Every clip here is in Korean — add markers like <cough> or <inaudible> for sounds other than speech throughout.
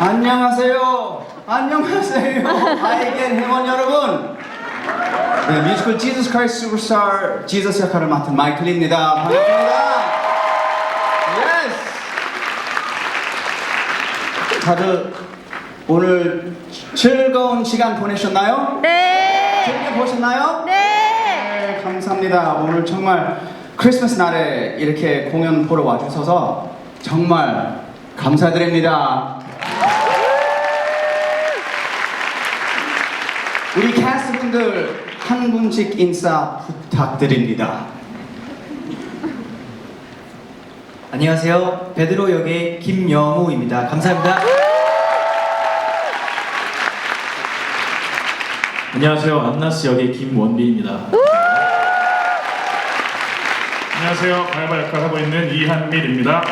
안녕하세요. 안녕하세요. 아이겐 회원 여러분. 네, 뮤지컬 지저스 크라이스트 슈퍼스타 지저스 역할을 맡은 마이클입니다. 반갑습니다. 예스. 다들 오늘 즐거운 시간 보내셨나요? 네. 재밌게 보셨나요? 네. 네, 감사합니다. 오늘 정말 크리스마스 날에 이렇게 공연 보러 와주셔서 정말 감사드립니다. 우리 캐스트 분들 한 분씩 인사 부탁드립니다. 안녕하세요. 베드로 역의 김영우입니다. 감사합니다. 안녕하세요. 안나스 역의 김원빈입니다. 안녕하세요. 발바 역할 하고 있는 이한밀입니다.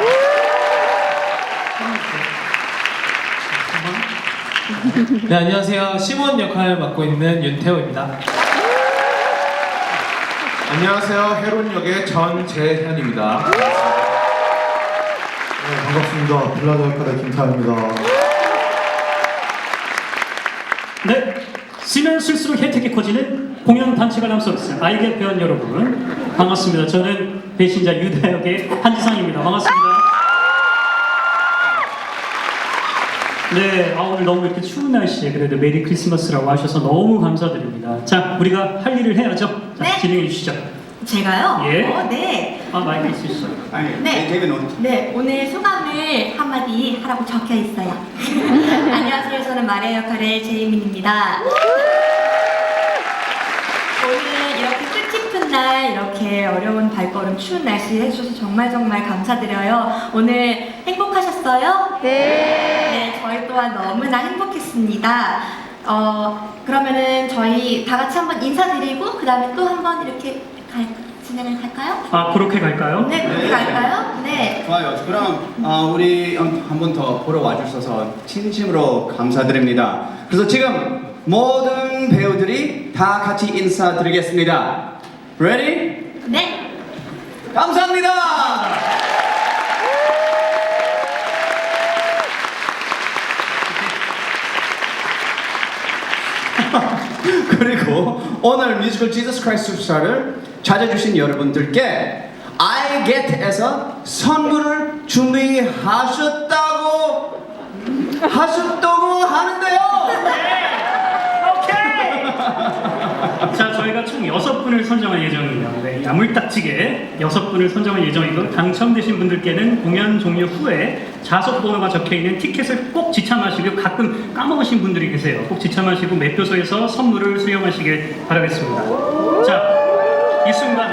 네, 안녕하세요. 시몬 역할 맡고 있는 윤태호입니다. 안녕하세요. 헤론 역의 전재현입니다. 네, 반갑습니다. 빌라도 역할의 김타입니다. 네, 쓰면 쓸수록 혜택이 커지는 공연 단체 관람 서비스 아이겟 회원 여러분 반갑습니다. 저는 배신자 유다 역의 한지상입니다. 반갑습니다. 네, 아, 오늘 너무 이렇게 추운 날씨에 그래도 메리 크리스마스라고 하셔서 너무 감사드립니다. 자, 우리가 할 일을 해야죠. 자, 네. 진행해 주시죠. 제가요? 예. 어, 네. 아, 마이크 있으시죠? 아니, 네. 데이비 노트. 네, 오늘 소감을 한마디 하라고 적혀 있어요. <laughs> 안녕하세요. 저는 마리아 역할의 제이민입니다. 날, 이렇게 어려운 발걸음, 추운 날씨 해주셔서 정말 정말 감사드려요. 오늘 행복하셨어요? 네. 네, 저희 또한 너무나 행복했습니다. 어, 그러면은 저희 다 같이 한번 인사드리고, 그 다음에 또 한번 이렇게 갈, 진행을 할까요? 아, 그렇게 갈까요? 네, 그렇게 네. 갈까요? 네. 좋아요. 그럼 어, 우리 한 번 더 보러 와주셔서 진심으로 감사드립니다. 그래서 지금 모든 배우들이 다 같이 인사드리겠습니다. Ready? 네. 감사합니다. <laughs> 그리고 오늘 뮤지컬 지저스 크라이스트 슈퍼스타를 찾아주신 여러분들께 I get에서 선물을 준비하셨다고 하셨다고 하는데요. <laughs> 자, 저희가 총 여섯 분을 선정할 예정이에요. 네, 야물딱지게 여섯 분을 선정할 예정이고 당첨되신 분들께는 공연 종료 후에 좌석 번호가 적혀 있는 티켓을 꼭 지참하시고 가끔 까먹으신 분들이 계세요. 꼭 지참하시고 매표소에서 선물을 수령하시길 바라겠습니다. 자, 이 순간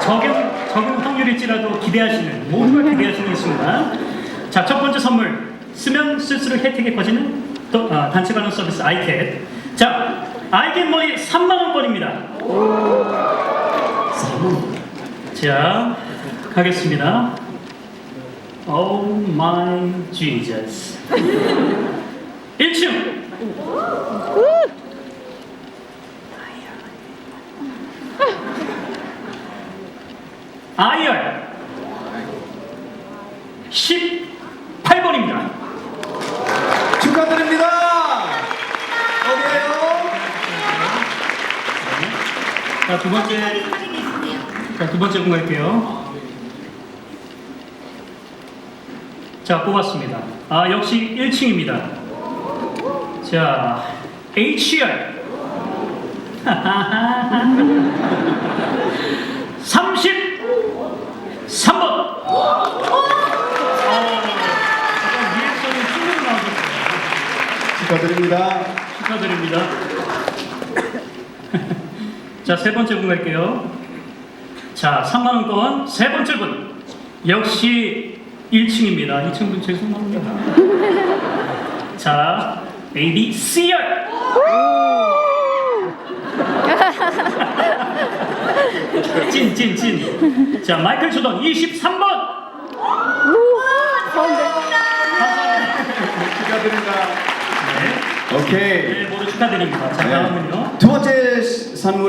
적용 적용 확률일지라도 기대하시는 모두가 기대하시는 이 순간. 자, 첫 번째 선물 쓰면 쓸수록 혜택이 커지는 또, 아, 단체 관람 서비스 아이캣. 자, 아이겟 머리 3만 원권입니다. 자, 가겠습니다. Oh my Jesus. 1층. 아이얼 18번입니다. 축하드립니다. 자, 두 번째. 자, 두 번째 분 갈게요. 자, 뽑았습니다. 아, 역시 1층입니다. 자, HR. 33번. 약간 리액션이 쭉 나오셨어요. 축하드립니다. 축하드립니다. 자, 세 번째 분 갈게요. 자, 3만원권 세 번째 분. 역시 1층입니다. 2층 분 죄송합니다. <laughs> 자, ABCR. <laughs> 찐, 찐, 찐. 자, 마이클 조던 23번. 축하드립니다. 네, 오케이. 네, 모두 축하드립니다. 자, 네. 다음은요. 두 번째 선물